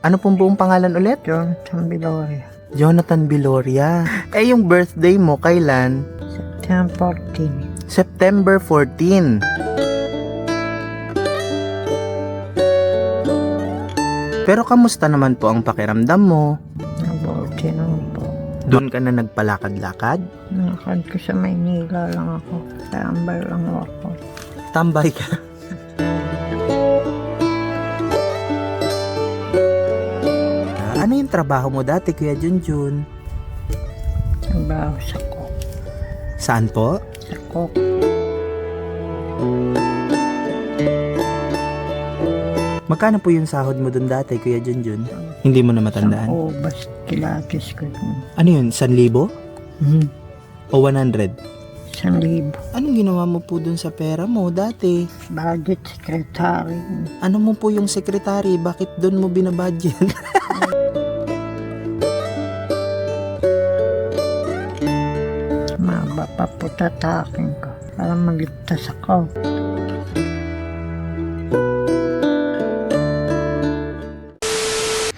Ano pong buong pangalan ulit? Jonathan Biloria. Jonathan Biloria. Eh, yung birthday mo, kailan? September 14. September 14. Pero kamusta naman po ang pakiramdam mo? Nabuti naman po. Doon ka na nagpalakad-lakad? Nakakad ko sa Maynila lang ako. Tambay lang ako. Tambay ka. Ano yung trabaho mo dati, Kuya Junjun? Trabaho sa kok. Saan po? Sa kok. Magkano po yung sahod mo doon dati, Kuya Junjun? Hindi mo na matandaan. ubas kilatis ko. dun. Ano yun? 1,000? Hmm. O 100? Isang libo. Anong ginawa mo po dun sa pera mo dati? Budget secretary. Ano mo po yung secretary? Bakit doon mo binabudget? Maba pa po tatakin ko. Para maligtas ako.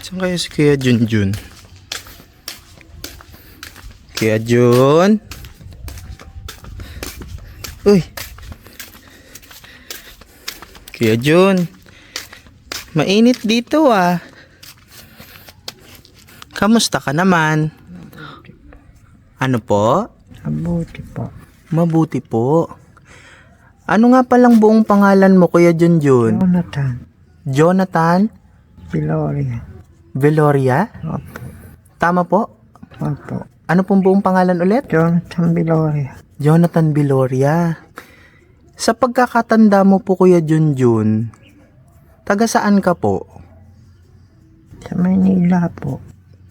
Saan kaya si Kuya Junjun? Kuya Jun? Uy! Kuya Jun? Mainit dito ah. Kamusta ka naman? Ano po? Mabuti po. Mabuti po. Ano nga palang buong pangalan mo, Kuya Junjun? Jonathan Jonathan Biloria. Veloria? Opo. Tama po? Opo. Ano pong buong pangalan ulit? Jonathan Biloria. Jonathan Biloria. Sa pagkakatanda mo po, Kuya Junjun, taga saan ka po? Sa Maynila po.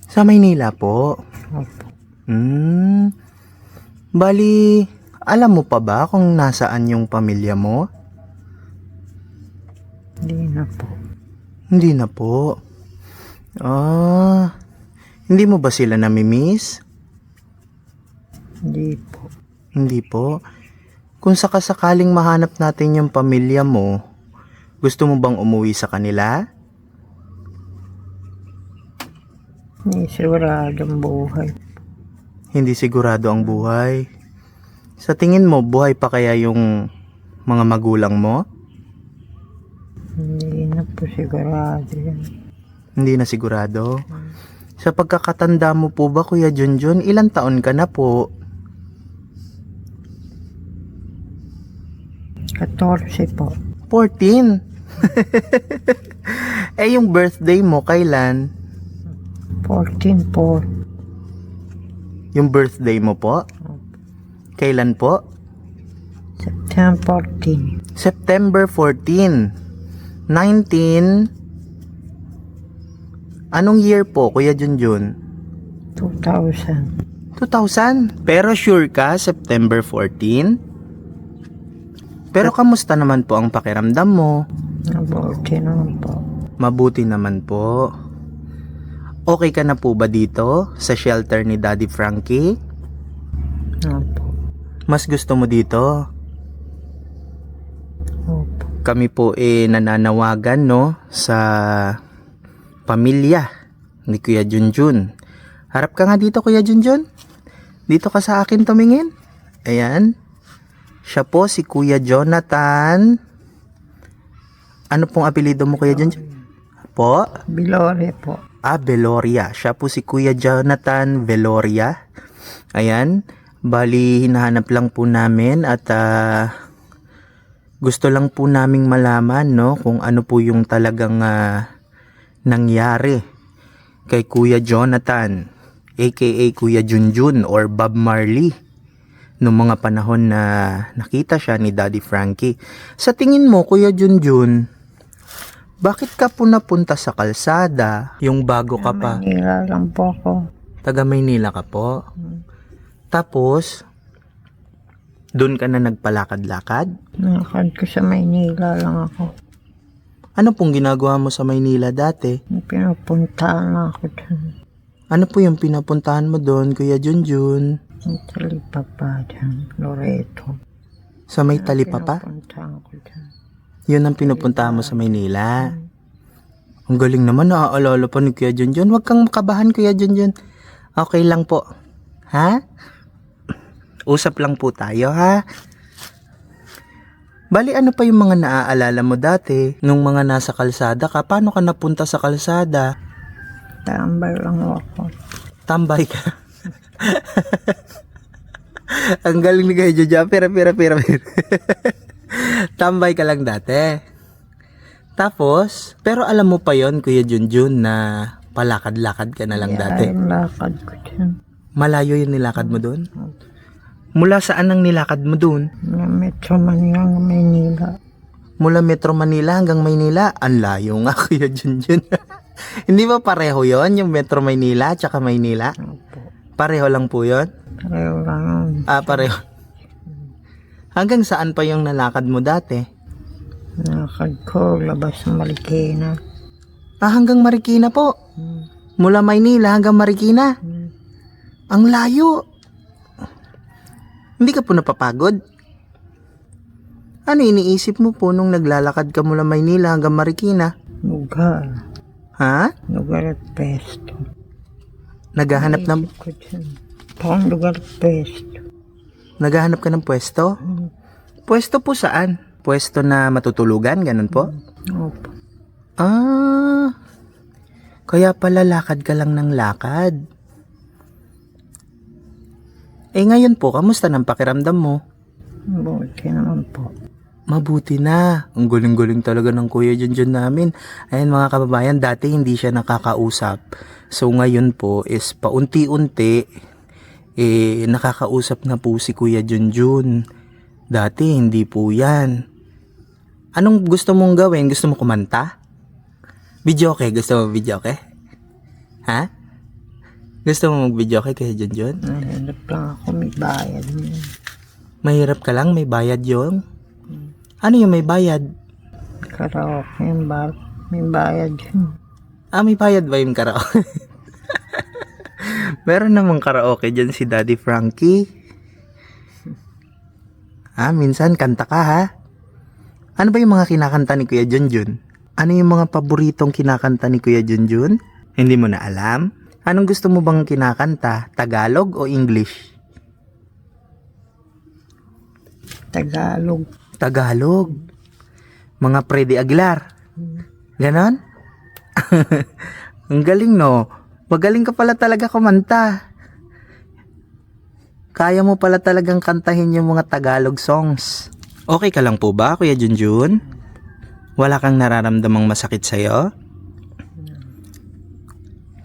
Sa Maynila po. Opo. Hmm. Bali, alam mo pa ba kung nasaan yung pamilya mo? Hindi na po. Hindi na po. Ah, hindi mo ba sila namimiss? Hindi po. Hindi po. Kung sakasakaling mahanap natin yung pamilya mo, gusto mo bang umuwi sa kanila? Hindi siguradong buhay. Hindi sigurado ang buhay. Sa tingin mo, buhay pa kaya yung mga magulang mo? Hindi na po sigurado yan. Hindi na sigurado. Sa pagkakatanda mo po ba, Kuya Junjun, ilang taon ka na po? 14 po. 14. eh, yung birthday mo, kailan? 14 po. Yung birthday mo po? Kailan po? September 14. September 14. 19... Anong year po, Kuya Junjun? 2000. 2000. Pero sure ka, September 14? Pero kamusta naman po ang pakiramdam mo? Mabuti naman po. Mabuti naman po. Okay ka na po ba dito sa shelter ni Daddy Frankie? Opo. Mas gusto mo dito? Opo. Kami po eh nananawagan no sa pamilya ni Kuya Junjun. Harap ka nga dito Kuya Junjun. Dito ka sa akin tumingin. Ayan. Siya po si Kuya Jonathan. Ano pong apelido mo Kuya Junjun? Po? Bilore po. Ah, Veloria. Siya po si Kuya Jonathan Veloria. Ayan. Bali, hinahanap lang po namin at ah, gusto lang po naming malaman no kung ano po yung talagang ah, nangyari kay Kuya Jonathan aka Kuya Junjun or Bob Marley noong mga panahon na nakita siya ni Daddy Frankie. Sa tingin mo Kuya Junjun, bakit ka po napunta sa kalsada yung bago ka pa? Manila lang po ako. Taga Maynila ka po. Tapos, doon ka na nagpalakad-lakad? Nakakad ko sa Maynila lang ako. Ano pong ginagawa mo sa Maynila dati? Pinupuntahan ako dyan. Ano po yung pinapuntahan mo doon, Kuya Junjun? Ang talipa pa dyan. Loreto. Sa may talipapa? Pinupuntahan ko dyan. Yun ang pinupuntahan mo sa Maynila. Ang galing naman, naaalala pa ni Kuya Junjun. Huwag kang makabahan, Kuya Junjun. Okay lang po. Ha? Usap lang po tayo, ha? Bali, ano pa yung mga naaalala mo dati? Nung mga nasa kalsada ka, paano ka napunta sa kalsada? Tambay lang ako. Tambay ka. Ang galing ni Kuya Junjun. Pera, pera, pera, pera. Tambay ka lang dati. Tapos, pero alam mo pa yon Kuya Junjun, na palakad-lakad ka na lang dati. Ay, lakad ko dyan. Malayo yung nilakad mo doon? Mula saan ang nilakad mo doon? Na Metro Manila, Maynila. Mula Metro Manila hanggang Maynila? Ang layo nga, Kuya Junjun. Hindi ba pareho yon yung Metro Maynila at Maynila? Opo. Pareho lang po yon Pareho lang. Ah, pareho. Hanggang saan pa yung nalakad mo dati? Lakad ko, labas ng Marikina. Ah, hanggang Marikina po. Hmm. Mula Maynila hanggang Marikina. Hmm. Ang layo. Hindi ka po napapagod? Ano iniisip mo po nung naglalakad ka mula Maynila hanggang Marikina? Lugar. Ha? Lugar at pesto. Naghahanap ng. Pang lugar at pesto. Naghahanap ka ng pwesto? Hmm. Pwesto po saan? Pwesto na matutulugan, ganun po? Opo. Ah. Kaya pala lakad ka lang ng lakad. Eh ngayon po, kamusta ng pakiramdam mo? Buti naman po. Mabuti na. Ang guling-guling talaga ng Kuya Junjun namin. Ayan mga kababayan, dati hindi siya nakakausap. So ngayon po is paunti-unti eh nakakausap na po si Kuya Junjun. Dati hindi po yan. Anong gusto mong gawin? Gusto mo kumanta? Video okay? Gusto mo video okay? Ha? Gusto mo mag-video okay Kuya Junjun? Nahanap lang ako, may bayad. Mahirap ka lang, may bayad yung. Ano yung may bayad? Karaoke bar. May bayad yun. Ah, may bayad ba yung karaoke? Meron namang karaoke dyan si Daddy Frankie. Ah, minsan kanta ka ha? Ano ba yung mga kinakanta ni Kuya Junjun? Ano yung mga paboritong kinakanta ni Kuya Junjun? Hindi mo na alam? Anong gusto mo bang kinakanta? Tagalog o English? Tagalog. Tagalog. Mga Freddy Aguilar. Ganon? Ang galing no. Magaling ka pala talaga kumanta. Kaya mo pala talagang kantahin yung mga Tagalog songs. Okay ka lang po ba, Kuya Junjun? Wala kang nararamdamang masakit sa'yo?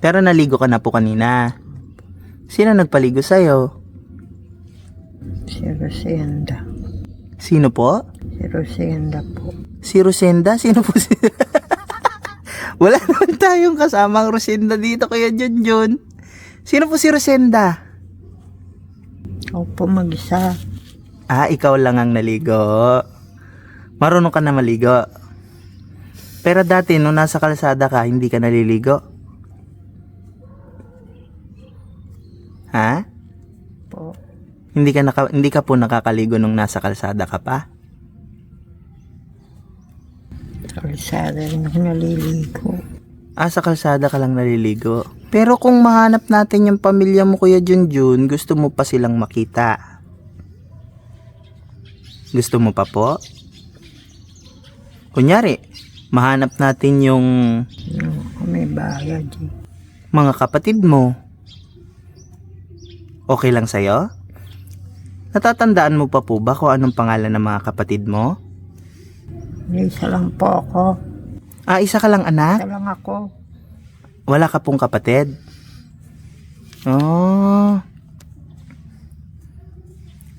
Pero naligo ka na po kanina. Sino nagpaligo sa'yo? Si Rosenda. Sino po? Si Rosenda po. Si Rosenda? Sino po si... Wala naman tayong kasamang Rosenda dito, Kuya Junjun. Sino po si Rosenda? Ako po mag-isa. Ah, ikaw lang ang naligo. Marunong ka na maligo. Pero dati, nung nasa kalsada ka, hindi ka naliligo. Ha? Po. Hindi ka, naka, hindi ka po nakakaligo nung nasa kalsada ka pa? Sa kalsada rin ako naliligo. Ah, sa kalsada ka lang naliligo. Pero kung mahanap natin yung pamilya mo, Kuya Junjun, gusto mo pa silang makita. Gusto mo pa po? Kunyari, mahanap natin yung ako may bayad eh. mga kapatid mo. Okay lang sa'yo? Natatandaan mo pa po ba kung anong pangalan ng mga kapatid mo? May isa lang po ako. Ah, isa ka lang anak? Isa lang ako. Wala ka pong kapatid? Oh.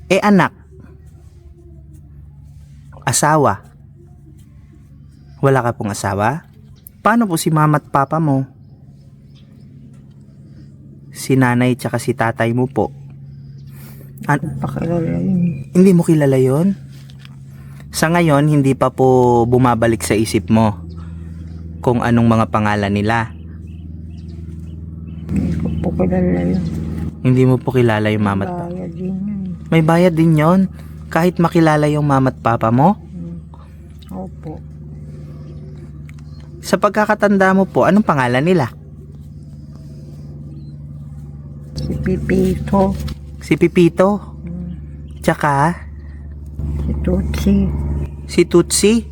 Eh anak? Asawa? Wala ka pong asawa? Paano po si mama at papa mo? Si nanay tsaka si tatay mo po. An- Pakilala yun. hindi mo kilala yon? Sa ngayon, hindi pa po bumabalik sa isip mo kung anong mga pangalan nila. Hindi ko po kilala yun. Hindi mo po kilala yung mama at papa. Bayad din yun. May bayad din yon kahit makilala yung mama at papa mo. Hmm. Opo. Sa pagkakatanda mo po, anong pangalan nila? Si Pipito. Si Pipito. Tsaka, Si Tutsi. Si Tutsi.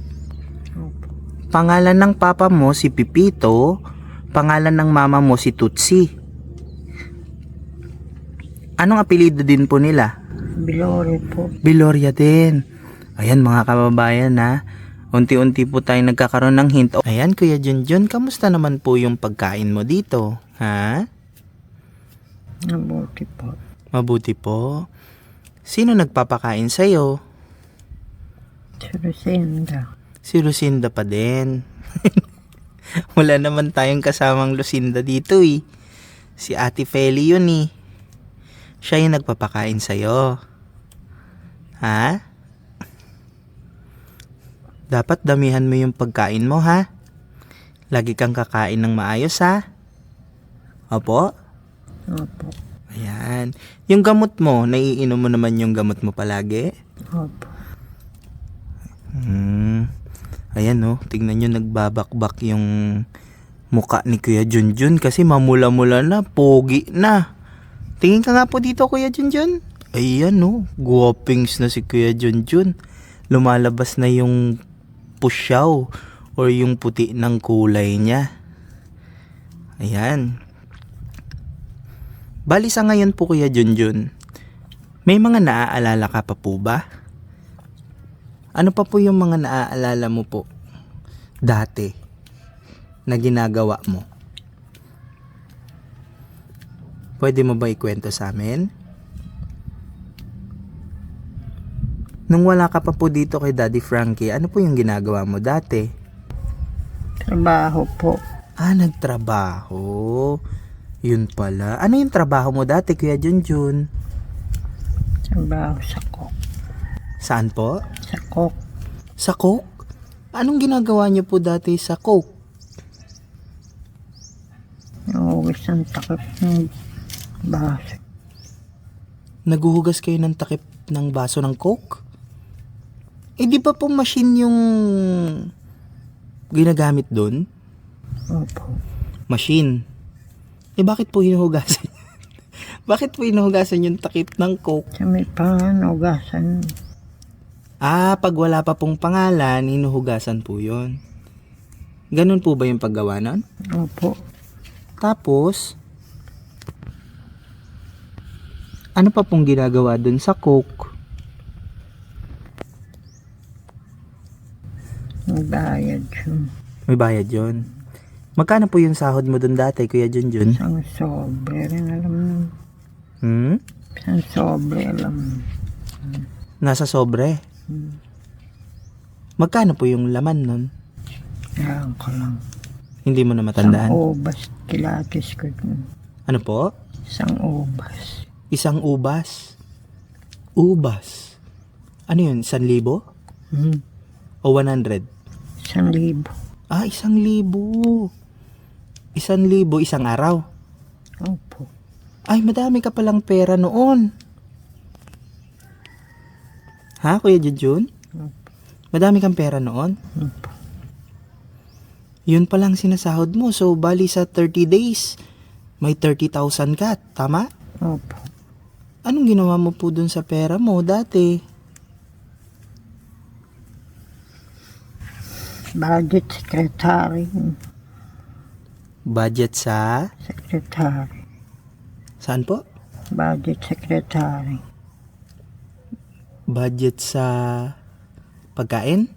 Pangalan ng papa mo si Pipito, pangalan ng mama mo si Tutsi. Anong apelido din po nila? Bilore po. Biloria din. Ayan mga kababayan na unti-unti po tayo nagkakaroon ng hint. Ayan Kuya Junjun, kamusta naman po yung pagkain mo dito? Ha? Nabuti po. Mabuti po. Sino nagpapakain sa'yo? Si Lucinda. Si Lucinda pa din. Wala naman tayong kasamang Lucinda dito eh. Si Ate Feli yun eh. Siya yung nagpapakain sa'yo. Ha? Dapat damihan mo yung pagkain mo ha? Lagi kang kakain ng maayos ha? Opo? Opo. Ayan. Yung gamot mo, naiinom mo naman yung gamot mo palagi? Opo. Hmm. Ayan no, tingnan nyo nagbabakbak yung muka ni Kuya Junjun kasi mamula-mula na, pogi na. Tingin ka nga po dito Kuya Junjun. Ayan no, guwapings na si Kuya Junjun. Lumalabas na yung pusyaw or yung puti ng kulay niya. Ayan. Bali sa ngayon po Kuya Junjun, may mga naaalala ka pa po ba? Ano pa po yung mga naaalala mo po dati na ginagawa mo? Pwede mo ba ikwento sa amin? Nung wala ka pa po dito kay Daddy Frankie, ano po yung ginagawa mo dati? Trabaho po. Ah, nagtrabaho. Yun pala. Ano yung trabaho mo dati, Kuya Junjun? Trabaho sa kok. Saan po? Sa kok. Sa Coke? Anong ginagawa niyo po dati sa Coke? Nauwis ang takip ng baso. Naguhugas kayo ng takip ng baso ng Coke? Eh di ba po machine yung ginagamit doon? Opo. Machine. Eh bakit po hinuhugasan? bakit po hinuhugasan yung takip ng Coke? Sa may panganugasan. Ah, pag wala pa pong pangalan, hinuhugasan po yon. Ganun po ba yung paggawa nun? Opo. Tapos, ano pa pong ginagawa dun sa Coke? Nagbayad yun. May bayad yon. Magkano po yung sahod mo dun dati, Kuya Junjun? Isang sobre rin alam nun. Hmm? Isang sobre alam. Nasa sobre. Magkano po yung laman nun? Yan ko lang. Hindi mo na Isang matandaan. ubas. Kilatis ko. Ano po? Isang ubas. Isang ubas. Ubas. Ano yun? Isang libo? Hmm. O 100? Isang libo. Ah, isang libo. Isang libo, isang araw. Opo. Ay, madami ka palang pera noon. Ha, Kuya Junjun? Opo. Madami kang pera noon? Yun palang sinasahod mo. So, bali sa 30 days, may 30,000 ka. Tama? Opo. Anong ginawa mo po dun sa pera mo dati? Budget secretary. Budget sa... Secretary. Saan po? Budget secretary. Budget sa... Pagkain?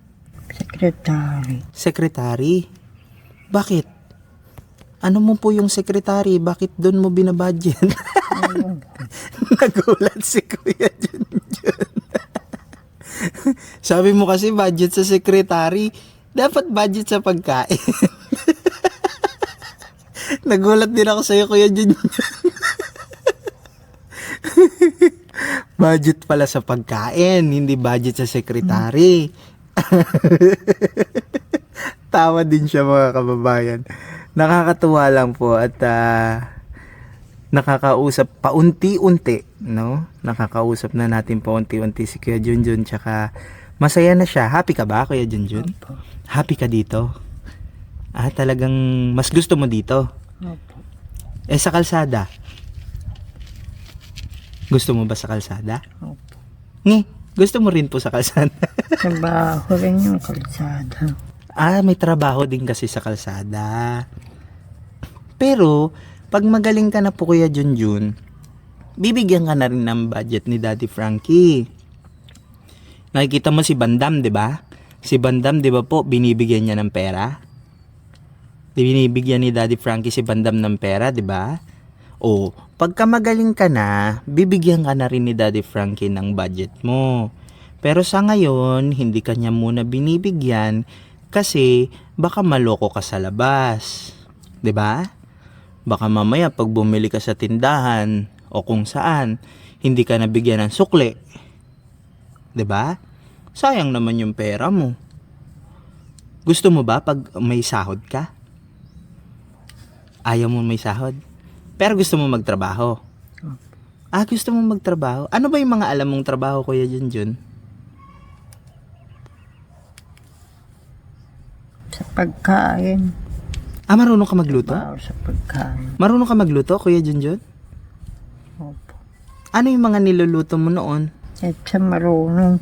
Secretary. Secretary. Bakit? Ano mo po yung secretary? Bakit doon mo binabudget? Nagulat si Kuya Junjun. Sabi mo kasi budget sa secretary. Dapat budget sa pagkain. Nagulat din ako sa'yo, Kuya Junjun. Budget pala sa pagkain, hindi budget sa secretary. Tawa din siya mga kababayan. Nakakatuwa lang po at ah, nakakausap paunti-unti, no? Nakakausap na natin paunti-unti si Kuya Junjun tsaka masaya na siya. Happy ka ba, Kuya Junjun? Opo. Happy ka dito? Ah, talagang mas gusto mo dito. Opo. Eh, sa kalsada? Gusto mo ba sa kalsada? Opo. Ngi, gusto mo rin po sa kalsada. Trabaho rin yung kalsada. ah, may trabaho din kasi sa kalsada. Pero, pag magaling ka na po Kuya Junjun, bibigyan ka na rin ng budget ni Daddy Frankie. Nakikita mo si Bandam, di ba? Si Bandam, di ba po, binibigyan niya ng pera? Binibigyan ni Daddy Frankie si Bandam ng pera, di ba? O, pagka magaling ka na, bibigyan ka na rin ni Daddy Frankie ng budget mo. Pero sa ngayon, hindi ka niya muna binibigyan kasi baka maloko ka sa labas. 'Di ba? Baka mamaya pag bumili ka sa tindahan o kung saan, hindi ka nabigyan ng sukle. 'Di ba? Sayang naman yung pera mo. Gusto mo ba pag may sahod ka? Ayaw mo may sahod? Pero gusto mo magtrabaho? Ah, gusto mo magtrabaho? Ano ba yung mga alam mong trabaho, Kuya Junjun? Sa pagkain. Ah, marunong ka magluto? Sa pagkain. Marunong ka magluto, Kuya Junjun? Opo. Ano yung mga niluluto mo noon? At sa marunong.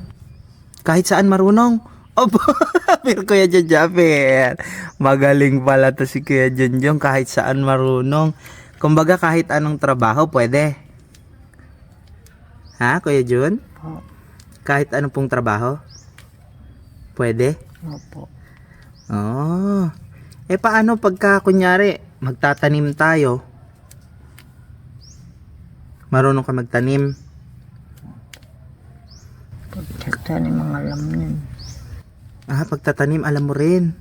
Kahit saan marunong? Opo, pero Kuya Junjun, magaling pala to si Kuya Junjun kahit saan marunong. Kumbaga kahit anong trabaho, pwede. Ha, Kuya Jun? Opo. Kahit anong pong trabaho? Pwede? Opo. Oh. Eh paano pagka kunyari magtatanim tayo? Marunong ka magtanim? Pagtatanim ang alam niyan. Ah, pagtatanim alam mo rin.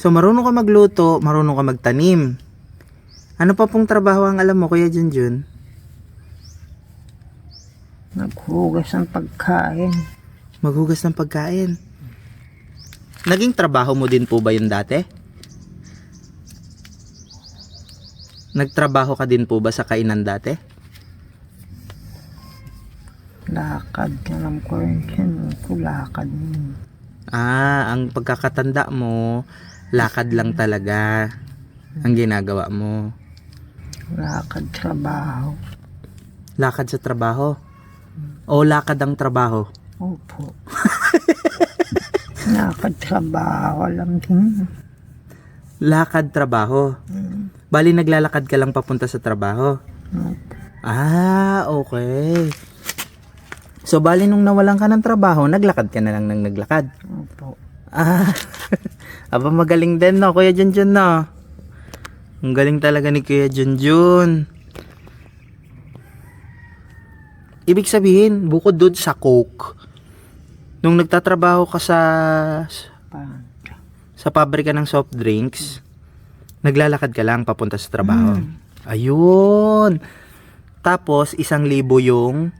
So marunong ka magluto, marunong ka magtanim. Ano pa pong trabaho ang alam mo, Kuya Junjun? Naghugas ng pagkain. Maghugas ng pagkain. Naging trabaho mo din po ba yun dati? Nagtrabaho ka din po ba sa kainan dati? Lakad. Alam ko rin siya. Kulakad yun. Ah, ang pagkakatanda mo, lakad lang talaga ang ginagawa mo. Lakad trabaho. Lakad sa trabaho. O lakad ang trabaho. Opo. Lakad trabaho. Alam din. Lakad trabaho. Mm. Bali naglalakad ka lang papunta sa trabaho. Opo. Ah, okay. So bali nung nawalan ka ng trabaho, naglakad ka na lang ng naglakad. Opo. Ah, aba magaling din no, Kuya Junjun no. Ang galing talaga ni Kuya Junjun. Ibig sabihin, bukod doon sa coke, nung nagtatrabaho ka sa sa pabrika ng soft drinks, naglalakad ka lang papunta sa trabaho. Ayun. Tapos, isang libo yung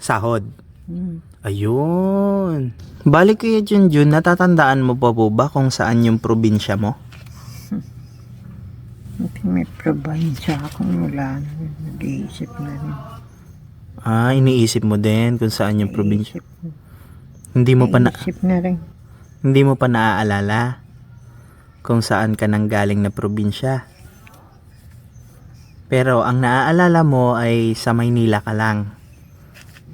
sahod. Mm. Ayun. Balik Kuya Junjun, natatandaan mo pa po ba kung saan yung probinsya mo? Hindi may probinsya akong wala na. Nag-iisip na rin. Ah, iniisip mo din kung saan yung probinsya. Hindi mo pa na, isip na rin. hindi mo pa naaalala kung saan ka nang galing na probinsya. Pero ang naaalala mo ay sa Maynila ka lang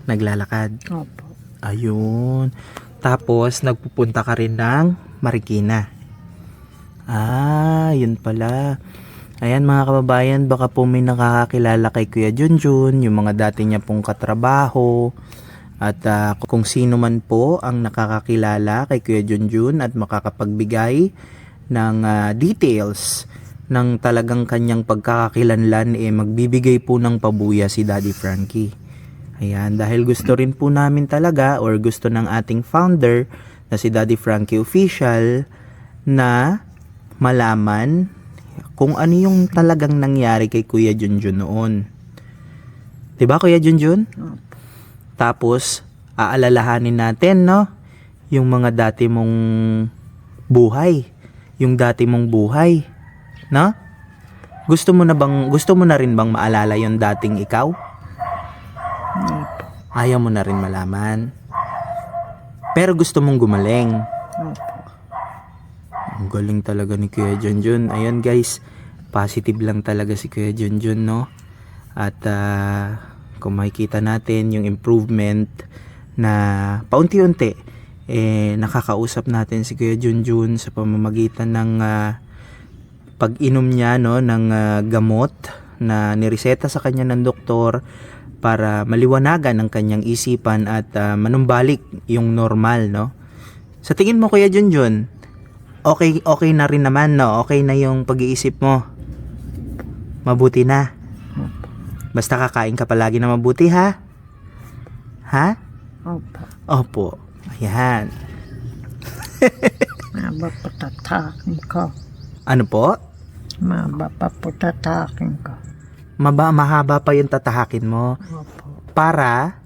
naglalakad. Opo. Ayun. Tapos, nagpupunta ka rin ng Marikina. Ah, yun pala. Ayan mga kababayan, baka po may nakakakilala kay Kuya Junjun, yung mga dati niya pong katrabaho, at ah, kung sino man po ang nakakakilala kay Kuya Junjun at makakapagbigay ng ah, details ng talagang kanyang pagkakakilanlan, eh magbibigay po ng pabuya si Daddy Frankie. Ayan, dahil gusto rin po namin talaga or gusto ng ating founder na si Daddy Frankie Official na malaman kung ano yung talagang nangyari kay Kuya Junjun noon. 'Di ba Kuya Junjun? Tapos aalalahanin natin, no? Yung mga dati mong buhay, yung dati mong buhay, no? Gusto mo na bang gusto mo na rin bang maalala yung dating ikaw? Ayaw mo na rin malaman. Pero gusto mong gumaling. Ang galing talaga ni Kuya Junjun. Ayan guys, positive lang talaga si Kuya Junjun, no? At ah, kung makikita natin yung improvement na paunti-unti, eh, nakakausap natin si Kuya Junjun sa pamamagitan ng ah, pag-inom niya no, ng ah, gamot na nireseta sa kanya ng doktor para maliwanagan ang kanyang isipan at ah, manumbalik yung normal, no? Sa tingin mo Kuya Junjun, okay okay na rin naman no? Okay na yung pag-iisip mo. Mabuti na. Basta kakain ka palagi na mabuti ha? Ha? Opo. opo. Ayan. Maba po tatakin ko. ano po? Maba pa po tatakin ko. maba mahaba pa yung tatahakin mo. Opo. para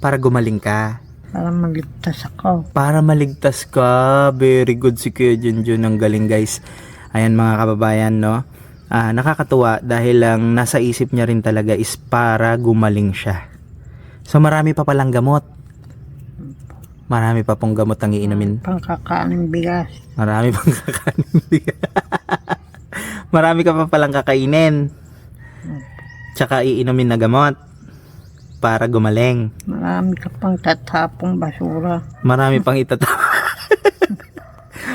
para gumaling ka Para maligtas ako. para maligtas ka very good si Kuya Junjun ang galing guys. Ayan mga kababayan no? Ah, nakakatuwa dahil lang nasa isip niya rin talaga is para gumaling siya. So marami pa palang gamot. Marami pa pong gamot ang iinumin. Pangkakaning bigas. marami pang kakanin marami ka pa palang kakainin. Tsaka iinumin na gamot para gumaling Marami ka pang tatapong basura. Marami pang itatapong.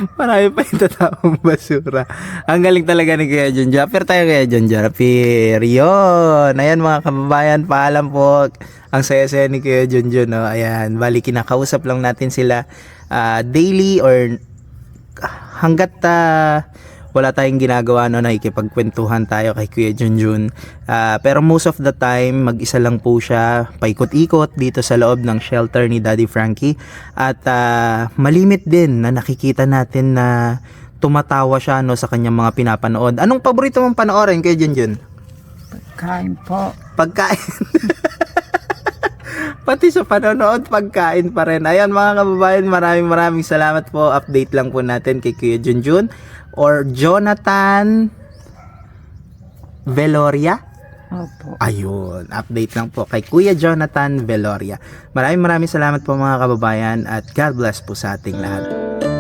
Marami pang itatapong basura. Ang galing talaga ni Kuya John Japper tayo Kuya John Japper. Yun. Ayan mga kababayan, paalam po. Ang saya-saya ni Kuya John John. No? Ayan, bali kinakausap lang natin sila ah, daily or hanggat ah, wala tayong ginagawa no nakikipagkwentuhan tayo kay Kuya Junjun. Ah, pero most of the time mag-isa lang po siya paikot-ikot dito sa loob ng shelter ni Daddy Frankie at ah, malimit din na nakikita natin na tumatawa siya no sa kanyang mga pinapanood. Anong paborito mong panoorin Kuya Junjun? Kain po. Pagkain. Pati sa panonood, pagkain pa rin. Ayan mga kababayan, maraming maraming salamat po. Update lang po natin kay Kuya Junjun or Jonathan Veloria. Opo. Ayun, update lang po kay Kuya Jonathan Veloria. Maraming maraming salamat po mga kababayan at God bless po sa ating lahat.